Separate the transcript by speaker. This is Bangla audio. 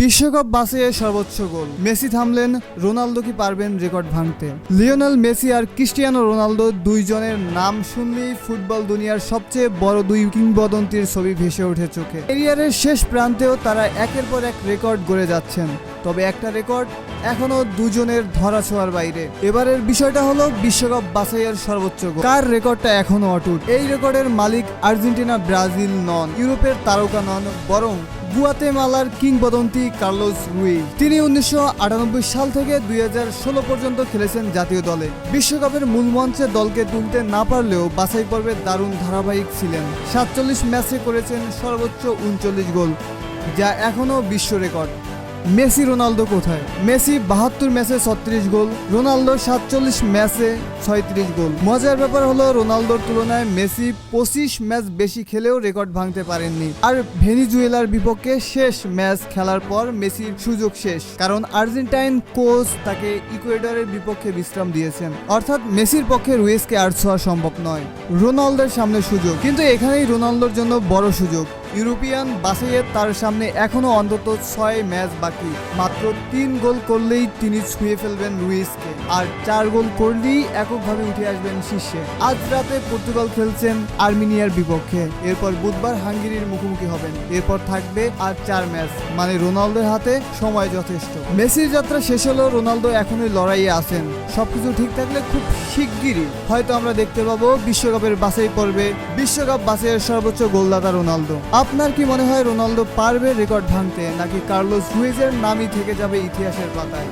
Speaker 1: বিশ্বকাপ বাসে সর্বোচ্চ গোল। মেসি থামলেন, রোনালদো কি পারবেন রেকর্ড ভাঙতে? লিওনেল মেসি আর ক্রিস্টিয়ানো রোনালদো দুইজনের নাম শুনলেই ফুটবল দুনিয়ার সবচেয়ে বড় দুই কিংবদন্তির ছবি ভেসে ওঠে চোখে। ক্যারিয়ারের শেষ প্রান্তেও তারা একের পর এক রেকর্ড গড়ে যাচ্ছেন। তবে একটা রেকর্ড এখনও দুজনের ধরা ছোঁয়ার বাইরে। এবারের বিষয়টা হলো বিশ্বকাপ বাছাইয়ের সর্বোচ্চ কার রেকর্ডটা এখনও অটুট? এই রেকর্ডের মালিক আর্জেন্টিনা, ব্রাজিল নন। ইউরোপের তারকা নন, বরং গুয়াতেমালার কিংবদন্তি কার্লোস রুই তিনি উনিশশো আটানব্বই সাল থেকে দুই হাজার ষোলো পর্যন্ত খেলেছেন জাতীয় দলে। বিশ্বকাপের মূল মঞ্চে দলকে তুলতে না পারলেও বাছাই পর্বে দারুণ ধারাবাহিক ছিলেন। সাতচল্লিশ ম্যাচে করেছেন সর্বোচ্চ উনচল্লিশ গোল, যা এখনও বিশ্ব রেকর্ড। মেসি রোনালদো কোথায়? মেসি বাহাত্তর ম্যাচে ছত্রিশ গোল রোনালদো সাতচল্লিশ ম্যাচে ছয়ত্রিশ গোল। মজার ব্যাপার হলো, রোনালদোর তুলনায় মেসি পঁচিশ ম্যাচ বেশি খেলেও রেকর্ড ভাঙতে পারেননি। আর ভেনিজুয়েলার বিপক্ষে শেষ ম্যাচ খেলার পর মেসির সুযোগ শেষ। কারণ আর্জেন্টাইন কোচ তাকে ইকুয়েডরের বিপক্ষে বিশ্রাম দিয়েছেন। অর্থাৎ মেসির পক্ষে রুয়েসকে আর ছোঁয়া সম্ভব নয়। রোনালদোর সামনে সুযোগ। কিন্তু এখানেই রোনালদোর জন্য বড় সুযোগ। ইউরোপিয়ান বাসাইয়ে তার সামনে এখনও অন্তত ছয় ম্যাচ বাকি। মাত্র তিন গোল করলেই তিনি ছুঁয়ে ফেলবেন লুইসকে আর চার গোল করলেই এককভাবে উঠে আসবেন শীর্ষে। আজ রাতে পর্তুগাল খেলছেন আর্মেনিয়ার বিপক্ষে। এরপর বুধবার হাঙ্গেরির মুখোমুখি হবেন। এরপর থাকবে আর চার ম্যাচ মানে রোনালদোর হাতে সময় যথেষ্ট। মেসির যাত্রা শেষ হলেও রোনালদো এখনই লড়াইয়ে আছেন। সবকিছু ঠিক থাকলে খুব শিগগিরই হয়তো আমরা দেখতে পাবো বিশ্বকাপের বাছাই পর্বে বিশ্বকাপ বাছাইয়ের সর্বোচ্চ গোলদাতা রোনালদো। আপনার কি মনে হয় রোনালদো পারবে রেকর্ড ভাঙতে, নাকি কার্লোস রুইজের নামই থেকে যাবে ইতিহাসের পাতায়?